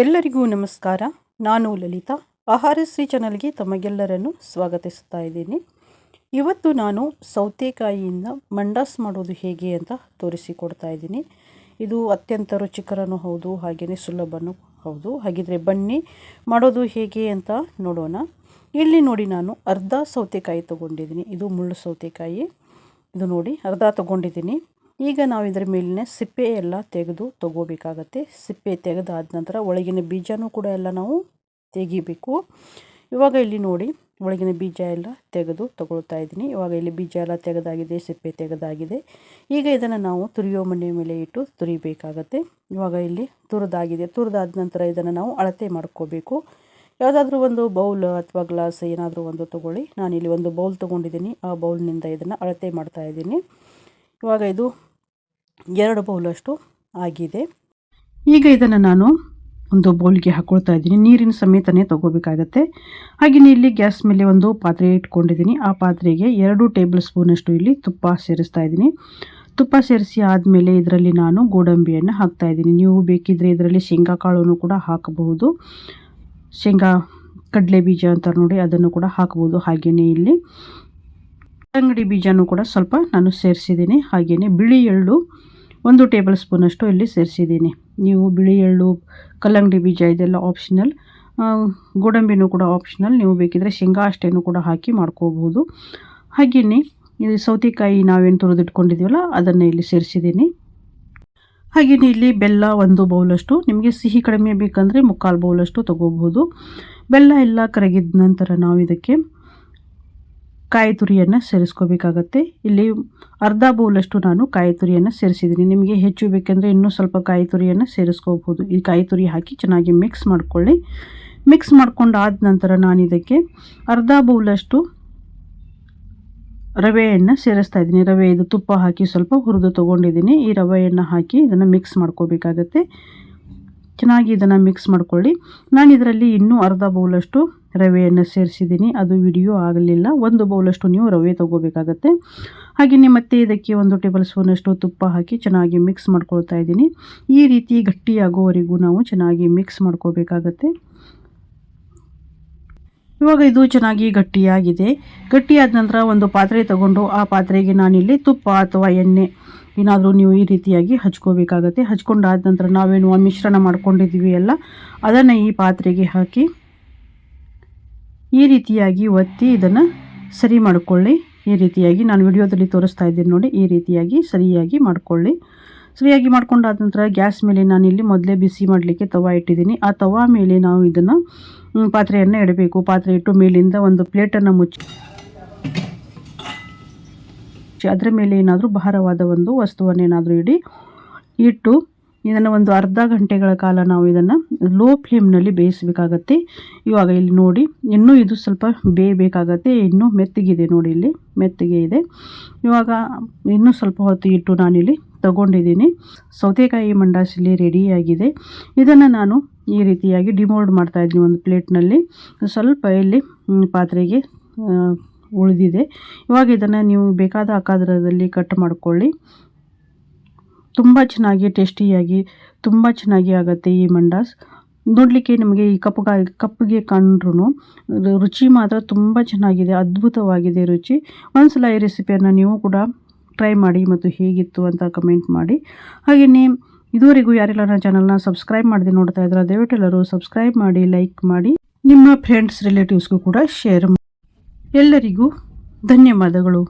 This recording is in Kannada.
ಎಲ್ಲರಿಗೂ ನಮಸ್ಕಾರ. ನಾನು ಲಲಿತಾ. ಆಹಾರಶ್ರೀ ಚಾನಲ್ಗೆ ತಮಗೆಲ್ಲರನ್ನು ಸ್ವಾಗತಿಸ್ತಾ ಇದ್ದೀನಿ. ಇವತ್ತು ನಾನು ಸೌತೆಕಾಯಿಯಿಂದ ಮಂಡಾಸ್ ಮಾಡೋದು ಹೇಗೆ ಅಂತ ತೋರಿಸಿಕೊಡ್ತಾ ಇದ್ದೀನಿ. ಇದು ಅತ್ಯಂತ ರುಚಿಕರನೂ ಹೌದು ಹಾಗೆಯೇ ಸುಲಭನೂ ಹೌದು. ಹಾಗಿದ್ರೆ ಬನ್ನಿ, ಮಾಡೋದು ಹೇಗೆ ಅಂತ ನೋಡೋಣ. ಇಲ್ಲಿ ನೋಡಿ ನಾನು ಅರ್ಧ ಸೌತೆಕಾಯಿ ತೊಗೊಂಡಿದ್ದೀನಿ. ಇದು ಮುಳ್ಳು ಸೌತೆಕಾಯಿ. ಇದು ನೋಡಿ, ಅರ್ಧ ತೊಗೊಂಡಿದ್ದೀನಿ. ಈಗ ನಾವು ಇದರ ಮೇಲಿನ ಸಿಪ್ಪೆ ಎಲ್ಲ ತೆಗೆದು ತಗೋಬೇಕಾಗತ್ತೆ. ಸಿಪ್ಪೆ ತೆಗೆದಾದ ನಂತರ ಒಳಗಿನ ಬೀಜನೂ ಕೂಡ ಎಲ್ಲ ನಾವು ತೆಗಿಬೇಕು. ಇವಾಗ ಇಲ್ಲಿ ನೋಡಿ, ಒಳಗಿನ ಬೀಜ ಎಲ್ಲ ತೆಗೆದು ತಗೊಳ್ತಾ ಇದ್ದೀನಿ. ಇವಾಗ ಇಲ್ಲಿ ಬೀಜ ಎಲ್ಲ ತೆಗೆದಾಗಿದೆ, ಸಿಪ್ಪೆ ತೆಗೆದಾಗಿದೆ. ಈಗ ಇದನ್ನು ನಾವು ತುರಿಯೋ ಮನೆ ಮೇಲೆ ಇಟ್ಟು ತುರಿಬೇಕಾಗತ್ತೆ. ಇವಾಗ ಇಲ್ಲಿ ತುರಿದಾಗಿದೆ. ತುರಿದಾದ ನಂತರ ಇದನ್ನು ನಾವು ಅಳತೆ ಮಾಡ್ಕೋಬೇಕು. ಯಾವುದಾದ್ರೂ ಒಂದು ಬೌಲ್ ಅಥವಾ ಗ್ಲಾಸ್ ಏನಾದರೂ ಒಂದು ತೊಗೊಳ್ಳಿ. ಇಲ್ಲಿ ಒಂದು ಬೌಲ್ ತೊಗೊಂಡಿದ್ದೀನಿ. ಆ ಬೌಲ್ನಿಂದ ಇದನ್ನು ಅಳತೆ ಮಾಡ್ತಾ ಇದ್ದೀನಿ. ಇವಾಗ ಇದು ಎರಡು ಬೌಲಷ್ಟು ಆಗಿದೆ. ಈಗ ಇದನ್ನು ನಾನು ಒಂದು ಬೌಲ್ಗೆ ಹಾಕ್ಕೊಳ್ತಾ ಇದ್ದೀನಿ. ನೀರಿನ ಸಮೇತನೇ ತೊಗೋಬೇಕಾಗತ್ತೆ. ಹಾಗೆಯೇ ಇಲ್ಲಿ ಗ್ಯಾಸ್ ಮೇಲೆ ಒಂದು ಪಾತ್ರೆ ಇಟ್ಕೊಂಡಿದ್ದೀನಿ. ಆ ಪಾತ್ರೆಗೆ ಎರಡು ಟೇಬಲ್ ಸ್ಪೂನಷ್ಟು ಇಲ್ಲಿ ತುಪ್ಪ ಸೇರಿಸ್ತಾ ಇದ್ದೀನಿ. ತುಪ್ಪ ಸೇರಿಸಿ ಆದಮೇಲೆ ಇದರಲ್ಲಿ ನಾನು ಗೋಡಂಬಿಯನ್ನು ಹಾಕ್ತಾ ಇದ್ದೀನಿ. ನೀವು ಬೇಕಿದ್ದರೆ ಇದರಲ್ಲಿ ಶೇಂಗಾ ಕಾಳನ್ನು ಕೂಡ ಹಾಕಬಹುದು. ಶೇಂಗಾ ಕಡಲೆ ಬೀಜ ಅಂತ ನೋಡಿ ಅದನ್ನು ಕೂಡ ಹಾಕಬಹುದು. ಹಾಗೆಯೇ ಇಲ್ಲಿ ಅಂಗಡಿ ಬೀಜನೂ ಕೂಡ ಸ್ವಲ್ಪ ನಾನು ಸೇರಿಸಿದ್ದೀನಿ. ಹಾಗೆಯೇ ಬಿಳಿ ಎಳ್ಳು ಒಂದು ಟೇಬಲ್ ಸ್ಪೂನಷ್ಟು ಇಲ್ಲಿ ಸೇರಿಸಿದ್ದೀನಿ. ನೀವು ಬಿಳಿ ಎಳ್ಳು, ಕಲ್ಲಂಗಡಿ ಬೀಜ ಇದೆಲ್ಲ ಆಪ್ಷನಲ್ ಗೋಡಂಬಿನೂ ಕೂಡ ಆಪ್ಷನಲ್ ನೀವು ಬೇಕಿದ್ದರೆ ಶೇಂಗಾ ಅಷ್ಟೇನು ಕೂಡ ಹಾಕಿ ಮಾಡ್ಕೋಬಹುದು. ಹಾಗೆಯೇ ಇದು ಸೌತೆಕಾಯಿ ನಾವೇನು ತುರಿದಿಟ್ಕೊಂಡಿದ್ದೀವಲ್ಲ, ಅದನ್ನು ಇಲ್ಲಿ ಸೇರಿಸಿದ್ದೀನಿ. ಹಾಗೆಯೇ ಇಲ್ಲಿ ಬೆಲ್ಲ ಒಂದು ಬೌಲಷ್ಟು. ನಿಮಗೆ ಸಿಹಿ ಕಡಿಮೆ ಬೇಕಂದರೆ ಮುಕ್ಕಾಲು ಬೌಲಷ್ಟು ತೊಗೋಬೋದು ಬೆಲ್ಲ ಎಲ್ಲ ಕರಗಿದ ನಂತರ ನಾವು ಇದಕ್ಕೆ ಕಾಯಿ ತುರಿಯನ್ನು ಸೇರಿಸ್ಕೋಬೇಕಾಗತ್ತೆ. ಇಲ್ಲಿ ಅರ್ಧ ಬೌಲಷ್ಟು ನಾನು ಕಾಯಿ ತುರಿಯನ್ನು ಸೇರಿಸಿದ್ದೀನಿ. ನಿಮಗೆ ಹೆಚ್ಚು ಬೇಕೆಂದರೆ ಇನ್ನೂ ಸ್ವಲ್ಪ ಕಾಯಿ ತುರಿಯನ್ನು ಸೇರಿಸ್ಕೋಬೋದು. ಈ ಕಾಯಿ ತುರಿ ಹಾಕಿ ಚೆನ್ನಾಗಿ ಮಿಕ್ಸ್ ಮಾಡಿಕೊಳ್ಳಿ. ಮಿಕ್ಸ್ ಮಾಡ್ಕೊಂಡಾದ ನಂತರ ನಾನು ಇದಕ್ಕೆ ಅರ್ಧ ಬೌಲಷ್ಟು ರವೆಯನ್ನು ಸೇರಿಸ್ತಾ ಇದ್ದೀನಿ. ರವೆ ಇದು ತುಪ್ಪ ಹಾಕಿ ಸ್ವಲ್ಪ ಹುರಿದು ತೊಗೊಂಡಿದ್ದೀನಿ. ಈ ರವೆಯನ್ನು ಹಾಕಿ ಇದನ್ನು ಮಿಕ್ಸ್ ಮಾಡ್ಕೋಬೇಕಾಗತ್ತೆ. ಚೆನ್ನಾಗಿ ಇದನ್ನು ಮಿಕ್ಸ್ ಮಾಡ್ಕೊಳ್ಳಿ. ನಾನು ಇದರಲ್ಲಿ ಇನ್ನೂ ಅರ್ಧ ಬೌಲಷ್ಟು ರವೆಯನ್ನು ಸೇರಿಸಿದ್ದೀನಿ. ಅದು ವಿಡಿಯೋ ಆಗಲಿಲ್ಲ. ಒಂದು ಬೌಲಷ್ಟು ನೀವು ರವೆ ತೊಗೋಬೇಕಾಗತ್ತೆ. ಹಾಗೆಯೇ ಮತ್ತೆ ಇದಕ್ಕೆ ಒಂದು ಟೇಬಲ್ ಸ್ಪೂನಷ್ಟು ತುಪ್ಪ ಹಾಕಿ ಚೆನ್ನಾಗಿ ಮಿಕ್ಸ್ ಮಾಡ್ಕೊಳ್ತಾ ಇದ್ದೀನಿ. ಈ ರೀತಿ ಗಟ್ಟಿಯಾಗೋವರೆಗೂ ನಾವು ಚೆನ್ನಾಗಿ ಮಿಕ್ಸ್ ಮಾಡ್ಕೋಬೇಕಾಗತ್ತೆ. ಇವಾಗ ಇದು ಚೆನ್ನಾಗಿ ಗಟ್ಟಿಯಾಗಿದೆ. ಗಟ್ಟಿಯಾದ ನಂತರ ಒಂದು ಪಾತ್ರೆ ತಗೊಂಡು ಆ ಪಾತ್ರೆಗೆ ನಾನಿಲ್ಲಿ ತುಪ್ಪ ಅಥವಾ ಎಣ್ಣೆ ಏನಾದರೂ ನೀವು ಈ ರೀತಿಯಾಗಿ ಹಚ್ಕೋಬೇಕಾಗತ್ತೆ. ಹಚ್ಕೊಂಡಾದ ನಂತರ ನಾವೇನು ಮಿಶ್ರಣ ಮಾಡ್ಕೊಂಡಿದ್ದೀವಿ ಎಲ್ಲ ಅದನ್ನು ಈ ಪಾತ್ರೆಗೆ ಹಾಕಿ ಈ ರೀತಿಯಾಗಿ ಒತ್ತಿ ಇದನ್ನು ಸರಿ ಮಾಡಿಕೊಳ್ಳಿ. ಈ ರೀತಿಯಾಗಿ ನಾನು ವಿಡಿಯೋದಲ್ಲಿ ತೋರಿಸ್ತಾ ಇದ್ದೀನಿ ನೋಡಿ, ಈ ರೀತಿಯಾಗಿ ಸರಿಯಾಗಿ ಮಾಡಿಕೊಳ್ಳಿ. ಸರಿಯಾಗಿ ಮಾಡ್ಕೊಂಡಾದ ನಂತರ ಗ್ಯಾಸ್ ಮೇಲೆ ನಾನು ಇಲ್ಲಿ ಮೊದಲೇ ಬಿಸಿ ಮಾಡಲಿಕ್ಕೆ ತವಾ ಇಟ್ಟಿದ್ದೀನಿ. ಆ ತವಾ ಮೇಲೆ ನಾವು ಇದನ್ನು ಪಾತ್ರೆಯನ್ನು ಇಡಬೇಕು. ಪಾತ್ರೆ ಇಟ್ಟು ಮೇಲಿಂದ ಒಂದು ಪ್ಲೇಟನ್ನು ಮುಚ್ಚಿ, ಅದರ ಮೇಲೆ ಏನಾದರೂ ಭಾರವಾದ ಒಂದು ವಸ್ತುವನ್ನೇನಾದರೂ ಇಡಿ, ಇಟ್ಟು ಇದನ್ನು ಒಂದು ಅರ್ಧ ಗಂಟೆಗಳ ಕಾಲ ನಾವು ಇದನ್ನು ಲೋ ಫ್ಲೇಮ್ನಲ್ಲಿ ಬೇಯಿಸಬೇಕಾಗತ್ತೆ. ಇವಾಗ ಇಲ್ಲಿ ನೋಡಿ, ಇನ್ನೂ ಇದು ಸ್ವಲ್ಪ ಬೇಯಬೇಕಾಗತ್ತೆ. ಇನ್ನೂ ಮೆತ್ತಗಿದೆ ನೋಡಿ ಇಲ್ಲಿ, ಮೆತ್ತಗೆ ಇದೆ. ಇವಾಗ ಇನ್ನೂ ಸ್ವಲ್ಪ ಹೊತ್ತು ಇಟ್ಟು ನಾನಿಲ್ಲಿ ತಗೊಂಡಿದ್ದೀನಿ. ಸೌತೆಕಾಯಿ ಮಂಡಾಸಿಲಿ ರೆಡಿಯಾಗಿದೆ ಇದನ್ನು ನಾನು ಈ ರೀತಿಯಾಗಿ ಡಿಮೋಲ್ಡ್ ಮಾಡ್ತಾಯಿದ್ದೀನಿ ಒಂದು ಪ್ಲೇಟ್ನಲ್ಲಿ ಸ್ವಲ್ಪ ಇಲ್ಲಿ ಪಾತ್ರೆಗೆ ಉಳಿದಿದೆ. ಇವಾಗ ಇದನ್ನು ನೀವು ಬೇಕಾದ ಆಕಾರದಲ್ಲಿ ಕಟ್ ಮಾಡಿಕೊಳ್ಳಿ. ತುಂಬ ಚೆನ್ನಾಗಿ ಟೇಸ್ಟಿಯಾಗಿ, ತುಂಬ ಚೆನ್ನಾಗಿ ಆಗುತ್ತೆ ಈ ಮಂಡಾಸ್. ನೋಡಲಿಕ್ಕೆ ನಿಮಗೆ ಈ ಕಪ್ಪುಗ ಕಪ್ಪಿಗೆ ಕಂಡ್ರೂ ರುಚಿ ಮಾತ್ರ ತುಂಬ ಚೆನ್ನಾಗಿದೆ, ಅದ್ಭುತವಾಗಿದೆ ರುಚಿ. ಒಂದ್ಸಲ ಈ ರೆಸಿಪಿಯನ್ನು ನೀವು ಕೂಡ ಟ್ರೈ ಮಾಡಿ ಮತ್ತು ಹೇಗಿತ್ತು ಅಂತ ಕಮೆಂಟ್ ಮಾಡಿ. ಹಾಗೆಯೇ ಇದುವರೆಗೂ ಯಾರೆಲ್ಲ ನನ್ನ ಚಾನಲ್ನ ಸಬ್ಸ್ಕ್ರೈಬ್ ಮಾಡದೆ ನೋಡ್ತಾ ಇದ್ರೆ, ದಯವಿಟ್ಟು ಎಲ್ಲರೂ ಸಬ್ಸ್ಕ್ರೈಬ್ ಮಾಡಿ, ಲೈಕ್ ಮಾಡಿ, ನಿಮ್ಮ ಫ್ರೆಂಡ್ಸ್ ರಿಲೇಟಿವ್ಸ್ಗೂ ಕೂಡ ಶೇರ್ ಮಾಡಿ ಎಲ್ಲರಿಗೂ ಧನ್ಯವಾದಗಳು.